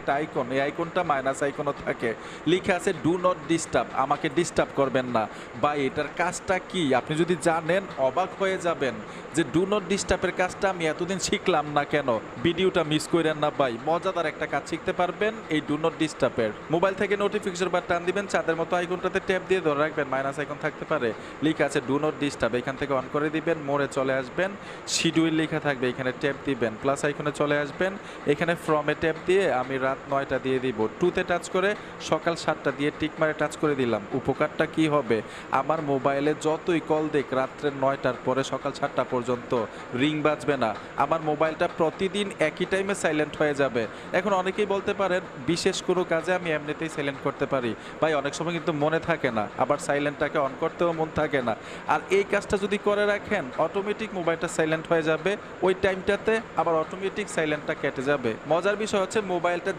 একটা আইকন এই আইকনটা মাইনাস আইকনও থাকে। লিখে আছে ডু নট ডিস্টার্ব আমাকে ডিস্টার্ব করবেন না। বা এটার কাজটা কি? আপনি যদি জানেন, অবাক হয়ে যাবেন যে ডু নট ডিস্টার্বের কাজটা আমি এতদিন শিখলাম না কেন? ভিডিওটা মিস করেন না, ভাই। মজাদার একটা কাজ শিখতে পারবেন এই ডু নট ডিস্টার্বের মোবাইল থেকে নোটিফিকেশন বা টান দিবেন, চাঁদের মতো আইকনটাতে ট্যাপ দিয়ে ধরে রাখবেন মাইনাস আইকন থাকতে পারে। লিখে আছে ডু নট ডিস্টার্ব এখান থেকে অন করে দিবেন, মোড়ে চলে আসবেন। শিডিউল লেখা থাকবে, এখানে ট্যাপ দিবেন প্লাস আইকনে চলে আসবেন। এখানে ফ্রমে ট্যাপ দিয়ে আমি রাত নয়টা দিয়ে দিব। টুতে টাচ করে সকাল সাতটা দিয়ে টিক মারে টাচ করে দিলাম। উপকারটা কি হবে? আমার মোবাইলে যতই কল দেখ, রাত্রে নয়টার পরে সকাল সাতটা পর্যন্ত রিং বাজবে না। আমার মোবাইলটা প্রতিদিন একই টাইমে সাইলেন্ট হয়ে যাবে। এখন অনেকেই বলতে পারেন, বিশেষ কোনো কাজে আমি এমনিতেই সাইলেন্ট করতে পারি। ভাই, অনেক সময় কিন্তু মনে থাকে না। আবার সাইলেন্টটাকে অন করতেও মন থাকে না। আর এই কাজটা যদি করে রাখেন অটোমেটিক মোবাইলটা সাইলেন্ট হয়ে যাবে। ওই টাইমটাতে আবার অটোমেটিক সাইলেন্টটা কেটে যাবে। মজার বিষয় হচ্ছে, মোবাইলটা